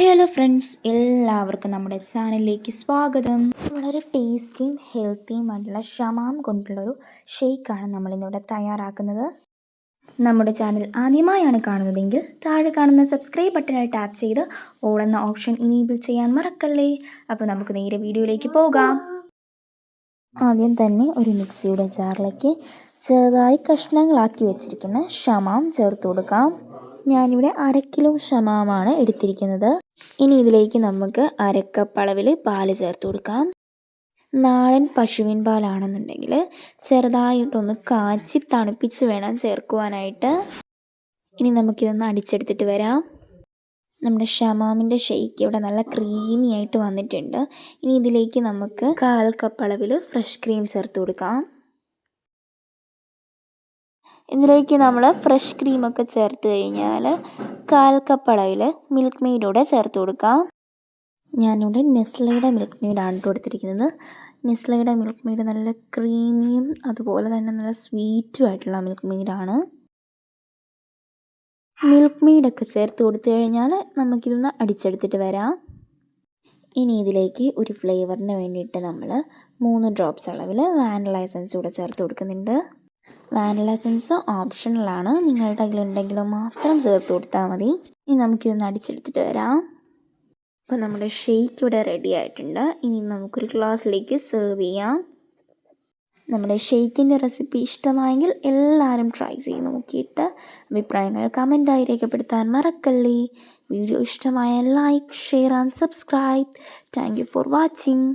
Hello friends എല്ലാവർക്കും നമ്മുടെ ചാനലിലേക്ക് സ്വാഗതം. വളരെ ടേസ്റ്റിയും ഹെൽത്തിയും ഹെൽത്തിയുമായിട്ടുള്ള ഷമാം കൊണ്ടുള്ളൊരു ഷേക്കാണ് നമ്മളിന്നിവിടെ തയ്യാറാക്കുന്നത്. നമ്മുടെ ചാനൽ ആദ്യമായാണ് കാണുന്നതെങ്കിൽ താഴെ കാണുന്ന സബ്സ്ക്രൈബ് ബട്ടണിൽ ടാപ്പ് ചെയ്ത് ഓൾ എന്ന ഓപ്ഷൻ ഇനേബിൾ ചെയ്യാൻ മറക്കല്ലേ. അപ്പോൾ നമുക്ക് നേരെ വീഡിയോയിലേക്ക് പോകാം. ആദ്യം തന്നെ ഒരു മിക്സിയുടെ ജാറിലേക്ക് ചെറുതായി കഷ്ണങ്ങളാക്കി വെച്ചിരിക്കുന്ന ഷമാം ചേർത്ത് കൊടുക്കാം. ഞാനിവിടെ അര കിലോ ഷമാമാണ് എടുത്തിരിക്കുന്നത്. ഇനി ഇതിലേക്ക് നമുക്ക് അരക്കപ്പ് അളവിൽ പാൽ ചേർത്ത് കൊടുക്കാം. നാടൻ പശുവിൻ പാലാണെന്നുണ്ടെങ്കിൽ ചെറുതായിട്ടൊന്ന് കാച്ചി തണുപ്പിച്ച് വേണം ചേർക്കുവാനായിട്ട്. ഇനി നമുക്കിതൊന്ന് അടിച്ചെടുത്തിട്ട് വരാം. നമ്മുടെ ഷമാമിന്റെ ഷെയ്ക്ക് ഇവിടെ നല്ല ക്രീമി ആയിട്ട് വന്നിട്ടുണ്ട്. ഇനി ഇതിലേക്ക് നമുക്ക് കാൽ കപ്പ് അളവിൽ ഫ്രഷ് ക്രീം ചേർത്ത് കൊടുക്കാം. ഇതിലേക്ക് നമ്മൾ ഫ്രഷ് ക്രീമൊക്കെ ചേർത്ത് കഴിഞ്ഞാൽ കാൽ കപ്പ് അളവിൽ മിൽക്ക് മെയ്ഡൂടെ ചേർത്ത് കൊടുക്കാം. ഞാനിവിടെ നെസ്ലയുടെ മിൽക്ക് മെയ്ഡാണ് കൊടുത്തിരിക്കുന്നത് നെസ്ലയുടെ മിൽക്ക് മെയ്ഡ് നല്ല ക്രീമിയും അതുപോലെ തന്നെ നല്ല സ്വീറ്റും ആയിട്ടുള്ള മിൽക്ക് മെയ്ഡാണ് മിൽക്ക് മെയ്ഡൊക്കെ ചേർത്ത് കൊടുത്തു കഴിഞ്ഞാൽ നമുക്കിതൊന്ന് അടിച്ചെടുത്തിട്ട് വരാം. ഇനി ഇതിലേക്ക് ഒരു ഫ്ലേവറിന് വേണ്ടിയിട്ട് നമ്മൾ മൂന്ന് ഡ്രോപ്സ് അളവിൽ വാനില എസൻസ് കൂടെ ചേർത്ത് കൊടുക്കുന്നുണ്ട്. വാനില എസൻസ് ഓപ്ഷണലാണ് നിങ്ങളുടെ കയ്യിലുണ്ടെങ്കിൽ മാത്രം ചേർത്ത് കൊടുത്താൽ മതി. ഇനി നമുക്കിതൊന്ന് അടിച്ചെടുത്തിട്ട് വരാം. അപ്പോൾ നമ്മുടെ ഷെയ്ക്ക് ഇവിടെ റെഡി ആയിട്ടുണ്ട്. ഇനി നമുക്കൊരു ഗ്ലാസ്സിലേക്ക് സെർവ് ചെയ്യാം. നമ്മുടെ ഷെയ്ക്കിന്റെ റെസിപ്പി ഇഷ്ടമായെങ്കിൽ എല്ലാവരും ട്രൈ ചെയ്ത് നോക്കിയിട്ട് അഭിപ്രായങ്ങൾ കമന്റായി രേഖപ്പെടുത്താൻ മറക്കല്ലേ. വീഡിയോ ഇഷ്ടമായ like share and subscribe thank you for watching